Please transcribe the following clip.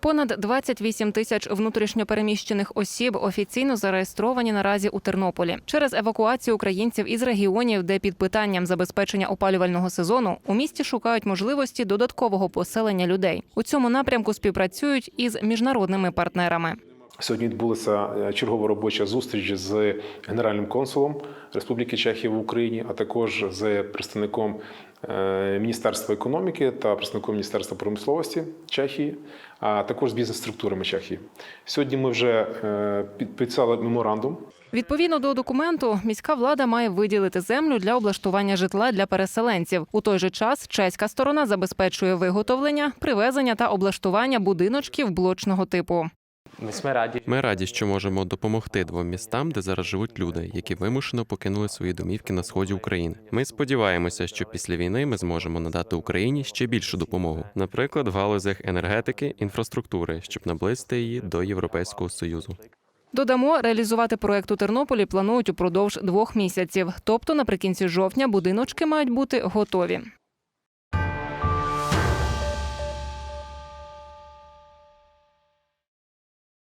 Понад 28 тисяч внутрішньопереміщених осіб офіційно зареєстровані наразі у Тернополі. Через евакуацію українців із регіонів, де під питанням забезпечення опалювального сезону у місті шукають можливості додаткового поселення людей. У цьому напрямку співпрацюють із міжнародними партнерами. Сьогодні відбулася е, чергова робоча зустріч з генеральним консулом Республіки Чехія в Україні, а також з представником е, Міністерства економіки та представником Міністерства промисловості Чехії, а також з бізнес-структурами Чехії. Сьогодні ми вже е, підписали меморандум Відповідно до документу, міська влада має виділити землю для облаштування житла для переселенців. У той же час чеська сторона забезпечує виготовлення, привезення та облаштування будиночків блочного типу. Ми раді, що можемо допомогти двом містам, де зараз живуть люди, які вимушено покинули свої домівки на сході України. Ми сподіваємося, що після війни ми зможемо надати Україні ще більшу допомогу, наприклад, в галузях енергетики, інфраструктури, щоб наблизити її до Європейського союзу. Додамо, реалізувати проект у Тернополі планують упродовж двох місяців. Тобто, наприкінці жовтня будиночки мають бути готові.